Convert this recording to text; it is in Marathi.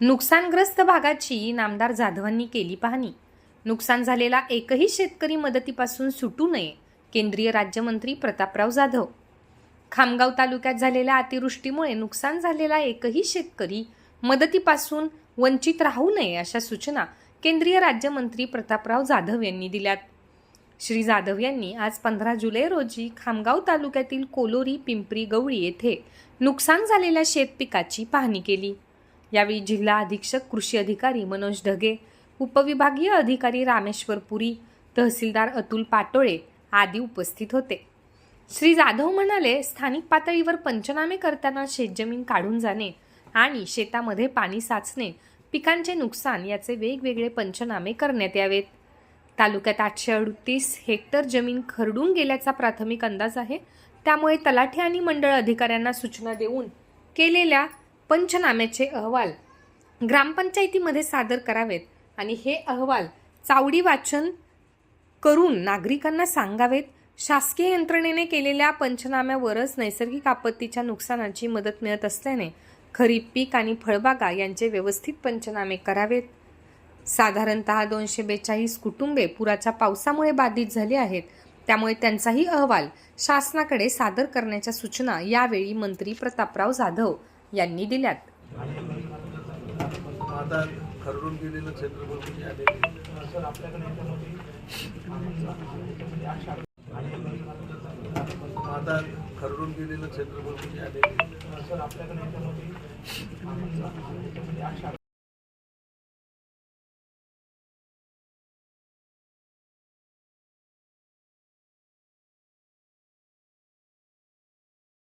नुकसानग्रस्त भागाची नामदार जाधवांनी केली पाहणी. नुकसान झालेला एकही शेतकरी मदतीपासून सुटू नये केंद्रीय राज्यमंत्री प्रतापराव जाधव. खामगाव तालुक्यात झालेल्या अतिवृष्टीमुळे नुकसान झालेला एकही शेतकरी मदतीपासून वंचित राहू नये अशा सूचना केंद्रीय राज्यमंत्री प्रतापराव जाधव यांनी दिल्यात. श्री जाधव यांनी आज पंधरा जुलै रोजी खामगाव तालुक्यातील कोलोरी पिंपरी गवळी येथे नुकसान झालेल्या शेतपिकाची पाहणी केली. यावेळी जिल्हा अधीक्षक कृषी अधिकारी मनोज ढगे उपविभागीय अधिकारी रामेश्वर पुरी तहसीलदार अतुल पाटोळे आदी उपस्थित होते. श्री जाधव म्हणाले स्थानिक पातळीवर पंचनामे करताना शेतजमीन काढून जाणे आणि शेतामध्ये पाणी साचणे पिकांचे नुकसान याचे वेगवेगळे पंचनामे करण्यात यावेत. तालुक्यात आठशे अडतीस हेक्टर जमीन खरडून गेल्याचा प्राथमिक अंदाज आहे. त्यामुळे तलाठी आणि मंडळ अधिकाऱ्यांना सूचना देऊन केलेल्या पंचनाम्याचे अहवाल. ग्रामपंचायतीमध्ये सादर करावेत आणि हे अहवाल चावडी वाचन करून नागरिकांना सांगावेत. शासकीय यंत्रणेने केलेल्या पंचनाम्यावरच नैसर्गिक आपत्तीच्या नुकसानाची मदत मिळत असल्याने खरीप पीक आणि फळबागा यांचे व्यवस्थित पंचनामे करावेत. साधारणतः दोनशे बेचाळीस कुटुंबे पुराच्या पावसामुळे बाधित झाली आहेत. त्यामुळे त्यांचाही अहवाल शासनाकडे सादर करण्याच्या सूचना यावेळी मंत्री प्रतापराव जाधव यांनी दिल्यात. आता खरडून गेलेलं क्षेत्र बघून आलेले आता खरडून गेलेलं क्षेत्र बघून आलेले